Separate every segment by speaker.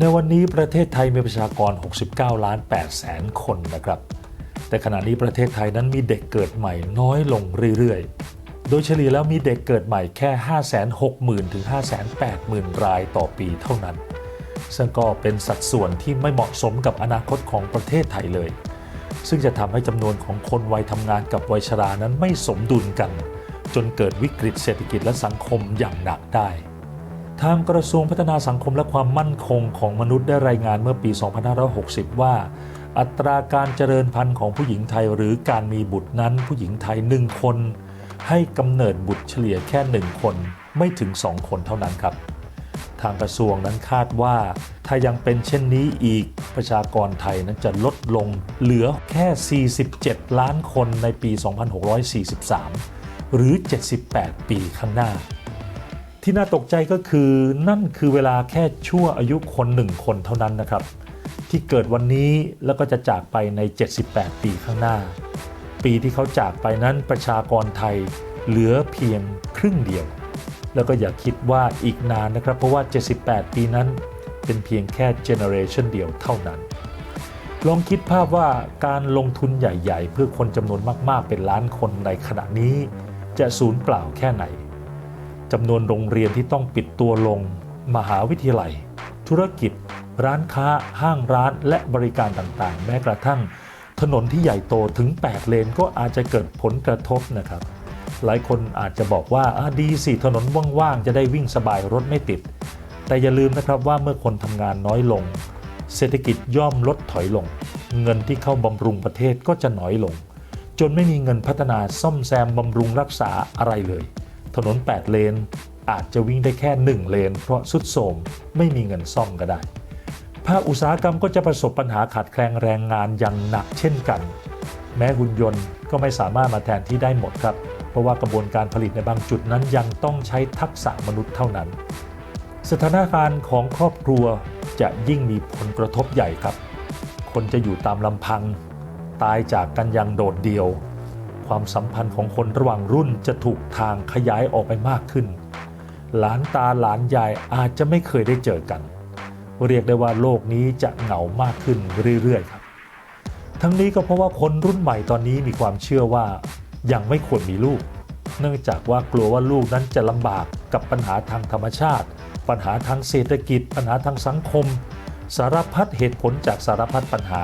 Speaker 1: ในวันนี้ประเทศไทยมีประชากร 69 ล้าน8แสนคนนะครับ แต่ขณะนี้ประเทศไทยนั้นมีเด็กเกิดใหม่น้อยลงเรื่อยๆ โดยเฉลี่ยแล้วมีเด็กเกิดใหม่แค่ 560,000 ถึง 580,000 รายต่อปีเท่านั้น ซึ่งก็เป็นสัดส่วนที่ไม่เหมาะสมกับอนาคตของประเทศไทยเลย ซึ่งจะทำให้จำนวนของคนวัยทำงานกับวัยชรานั้นไม่สมดุลกัน จนเกิดวิกฤตเศรษฐกิจและสังคมอย่างหนักได้ ทางกระทรวงพัฒนาสังคมและความมั่นคงของมนุษย์ได้รายงานเมื่อปี 2560 ว่า อัตราการเจริญพันธุ์ของผู้หญิงไทยหรือการมีบุตรนั้น ผู้หญิงไทยหนึ่งคน ให้กำเนิดบุตรเฉลี่ยแค่หนึ่งคน ไม่ถึงสองคนเท่านั้นครับ ทางกระทรวงนั้นคาดว่า ถ้ายังเป็นเช่นนี้อีกประชากรไทยนั้นจะลดลงเหลือแค่ 47 ล้านคนในปี 2643 หรือ 78 ปีข้างหน้า ที่น่าตกใจก็คือนั่นคือเวลาแค่ชั่วอายุคนหนึ่งคนเท่านั้นนะครับ ที่เกิดวันนี้แล้วก็จะจากไปใน 78 ปีข้างหน้า ปีที่เขาจากไปนั้นประชากรไทยเหลือเพียงครึ่งเดียว แล้วก็อย่าคิดว่าอีกนานนะครับ เพราะว่า 78 ปีนั้นเป็นเพียงแค่เจเนอเรชันเดียวเท่านั้น ลองคิดภาพว่าการลงทุนใหญ่ ๆ เพื่อคนจำนวนมากๆ เป็นล้านคนในขณะนี้ จะสูญเปล่าแค่ไหน จำนวนโรงเรียนที่ต้องปิดตัวลง มหาวิทยาลัย ธุรกิจ ร้านค้า ห้างร้าน และบริการต่างๆ แม้กระทั่ง ถนนที่ใหญ่โตถึง 8 เลนก็อาจจะเกิดผลกระทบนะครับ หลายคนอาจจะบอกว่าดีสิถนนว่างๆ จะได้วิ่งสบายรถไม่ติด แต่อย่าลืมนะครับว่าเมื่อคนทำงานน้อยลง เศรษฐกิจย่อมลดถอยลง เงินที่เข้าบำรุงประเทศก็จะน้อยลง จนไม่มีเงินพัฒนาซ่อมแซมบำรุงรักษาอะไรเลย ถนน 8 เลน อาจจะวิ่งได้แค่ 1 เลน เพราะสุดโทมไม่มีเงินซ่อมก็ได้ ภาคอุตสาหกรรมก็จะประสบปัญหาขาดแคลนแรงงานอย่างหนักเช่นกัน แม้หุ่นยนต์ก็ไม่สามารถมาแทนที่ได้หมดครับ เพราะว่ากระบวนการผลิตในบางจุดนั้นยังต้องใช้ทักษะมนุษย์เท่านั้น สถานการณ์ของครอบครัวจะยิ่งมีผลกระทบใหญ่ครับ คนจะอยู่ตามลำพัง ตายจากกันอย่างโดดเดี่ยว ความสัมพันธ์ของคนระหว่างรุ่นจะถูกทางขยายออกไปมากขึ้น หลานตาหลานยายอาจจะไม่เคยได้เจอกัน เรียกได้ว่าโลกนี้จะเหงามากขึ้นเรื่อยๆครับ ทั้งนี้ก็เพราะว่าคนรุ่นใหม่ตอนนี้มีความเชื่อว่ายังไม่ควรมีลูก เนื่องจากว่ากลัวว่าลูกนั้นจะลำบากกับปัญหาทางธรรมชาติ ปัญหาทางเศรษฐกิจ ปัญหาทางสังคม สารพัดเหตุผลจากสารพัดปัญหา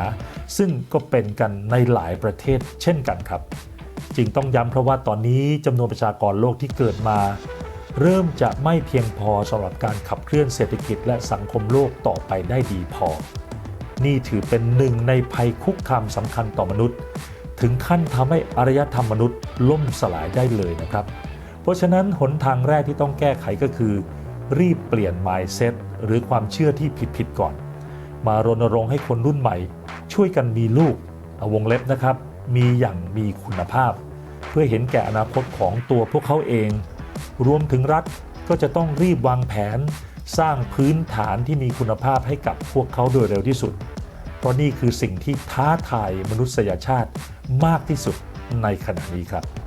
Speaker 1: ซึ่งก็เป็นกันในหลายประเทศเช่นกันครับ จริงต้องย้ำเพราะว่าตอนนี้จำนวนประชากรโลกที่เกิดมา เริ่มจะไม่เพียงพอสำหรับการขับเคลื่อนเศรษฐกิจและสังคมโลกต่อไปได้ดีพอ นี่ถือเป็นหนึ่งในภัยคุกคามสำคัญต่อมนุษย์ ถึงขั้นทำให้อารยธรรมมนุษย์ล่มสลายได้เลยนะครับ เพราะฉะนั้นหนทางแรกที่ต้องแก้ไขก็คือ รีบเปลี่ยน mindset หรือความเชื่อที่ผิดๆก่อน มารณรงค์ให้คนรุ่นใหม่ ช่วยกันมีลูก เอาวงเล็บนะครับ มีอย่างมีคุณภาพ เพื่อเห็นแก่อนาคตของตัวพวกเขาเอง รวมถึงรัฐก็จะต้องรีบวางแผน สร้างพื้นฐานที่มีคุณภาพให้กับพวกเขาโดยเร็วที่สุด เพราะนี่คือสิ่งที่ท้าทายมนุษยชาติมากที่สุดในขณะนี้ครับ